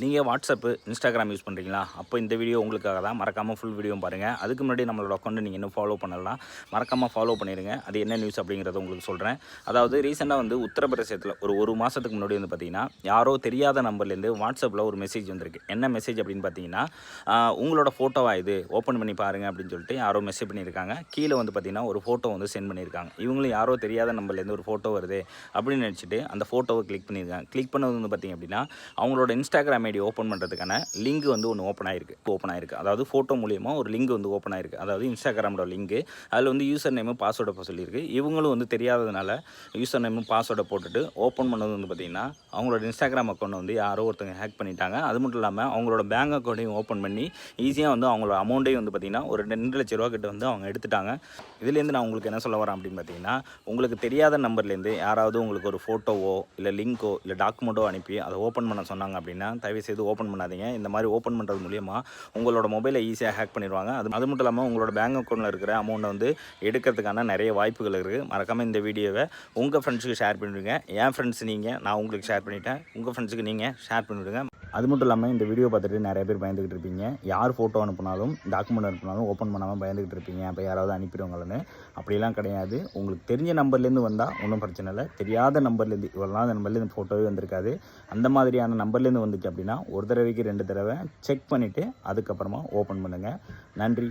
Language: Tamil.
நீங்கள் வாட்ஸ்அப்பு இன்ஸ்டாகிராம் யூஸ் பண்ணுறீங்களா அப்போ இந்த வீடியோ உங்களுக்காக தான். மறக்காமல் ஃபுல் வீடியோ பாருங்கள் அதுக்கு முன்னாடி நம்மளோட அக்கௌண்ட்டை நீங்கள் இன்னும் ஃபாலோ பண்ணலாம் மறக்காமல் ஃபாலோ பண்ணிடுங்க அது என்ன நியூஸ் அப்படிங்கிறத உங்களுக்கு சொல்கிறேன் அதாவது ரீசெண்டாக வந்து உத்தரப்பிரதேசத்தில் ஒரு ஒரு மாதத்துக்கு முன்னாடி வந்து பார்த்தீங்கன்னா யாரோ தெரியாத நம்பர்லேருந்து வாட்ஸ்அப்பில் ஒரு மெசேஜ் வந்திருக்கு. என்ன மெசேஜ் அப்படின்னு பார்த்தீங்கன்னா உங்களோட ஃபோட்டோவா இது? ஓப்பன் பண்ணி பாருங்க அப்படின்னு சொல்லிட்டு யாரோ மெசேஜ் பண்ணியிருக்காங்க கீழே வந்து பார்த்தீங்கன்னா ஒரு ஃபோட்டோ வந்து சென்ட் பண்ணியிருக்காங்க இவங்களும் யாரோ தெரியாத நம்பர்லேருந்து ஒரு ஃபோட்டோ வருது அப்படின்னு நினச்சிட்டு அந்த ஃபோட்டோவை கிளிக் பண்ணியிருக்காங்க கிளிக் பண்ணது வந்து பார்த்தீங்க அப்படின்னா அவங்களோட இன்ஸ்டாகிராம் ஐடி ஓப்பன் பண்ணுறதுக்கான லிங்க் வந்து ஒன்று ஓப்பன் ஆயிருக்கு. ஓப்பன் ஆயிருக்கு. அதாவது ஃபோட்டோ மூலியமாக ஒரு லிங்க் வந்து ஓப்பன் ஆயிருக்கு. அதாவது இன்ஸ்டாகிராமோட லிங்க் அதில் வந்து யூசர் நேமு பாஸ்வேர்டை போக சொல்லியிருக்கு. இவங்களும் வந்து தெரியாததுனால யூசர் நேமு பாஸ்வேர்டை போட்டுட்டு ஓப்பன் பண்ணது வந்து பார்த்தீங்கன்னா அவங்களோட இன்ஸ்டாகிராம் அக்கௌண்ட் வந்து யாரோ ஒருத்தங்க ஹேக் பண்ணிட்டாங்க. அது மட்டும் இல்லாமல் அவங்களோட பேங்க் அக்கௌண்ட்டையும் ஓப்பன் பண்ணி ஈஸியாக வந்து அவங்களோட அமௌண்ட்டையும் வந்து பார்த்தீங்கன்னா ஒரு ரெண்டு லட்ச ரூபா கிட்ட வந்து அவங்க எடுத்துட்டாங்க. இதுலேருந்து நான் உங்களுக்கு என்ன சொல்ல வரேன் அப்படின்னு பார்த்தீங்கன்னா உங்களுக்கு தெரியாத நம்பர்லேருந்து யாராவது உங்களுக்கு ஒரு ஃபோட்டோவோ இல்லை லிங்க்கோ இல்லை டாக்குமெண்ட்டோ அனுப்பி அதை ஓப்பன் பண்ண சொன்னாங்க அப்படின்னா செய்து ஓப்பன் பண்ணாதீங்க. இந்த மாதிரி ஓப்பன் பண்ணுறது மூலியமாக உங்களோட மொபைலை ஈஸியாக ஹேக் பண்ணிடுவாங்க. அது அது மட்டும் இல்லாமல் உங்களோட பேங்க் அக்கௌண்ட்டில் இருக்கிற அமௌண்ட்டை வந்து எடுக்கிறதுக்கான நிறைய வாய்ப்புகள் இருக்குது மறக்காமல் இந்த வீடியோவை உங்கள் ஃப்ரெண்ட்ஸுக்கு ஷேர் பண்ணிவிடுங்க என் ஃப்ரெண்ட்ஸ் நீங்கள் நான் உங்களுக்கு ஷேர் பண்ணிட்டேன். உங்கள் ஃப்ரெண்ட்ஸுக்கு நீங்கள் ஷேர் பண்ணிவிடுங்க அது மட்டும் இல்லாமல் இந்த வீடியோ பார்த்துட்டு நிறைய பேர் பயந்துக்கிட்டு இருப்பீங்க. யார் ஃபோட்டோ அனுப்பினாலும் டாக்குமெண்ட் அனுப்பினாலும் ஓப்பன் பண்ணாமல் பயந்துக்கிட்டு இருப்பீங்க. அப்போ யாராவது அனுப்பிடுவாங்கன்னு அப்படிலாம் கிடையாது. உங்களுக்கு தெரிஞ்ச நம்பர்லேருந்து வந்தால் ஒன்றும் பிரச்சனை இல்லை. தெரியாத நம்பர்லேருந்து இவ்வளோ நாள் நம்பர்லேருந்து ஃபோட்டோவே வந்திருக்காது. அந்த மாதிரியான நம்பர்லேருந்து வந்துச்சு அப்படின்னா ஒரு தடவைக்கு ரெண்டு தடவை செக் பண்ணிவிட்டு அதுக்கப்புறமா ஓப்பன் பண்ணுங்கள் நன்றி.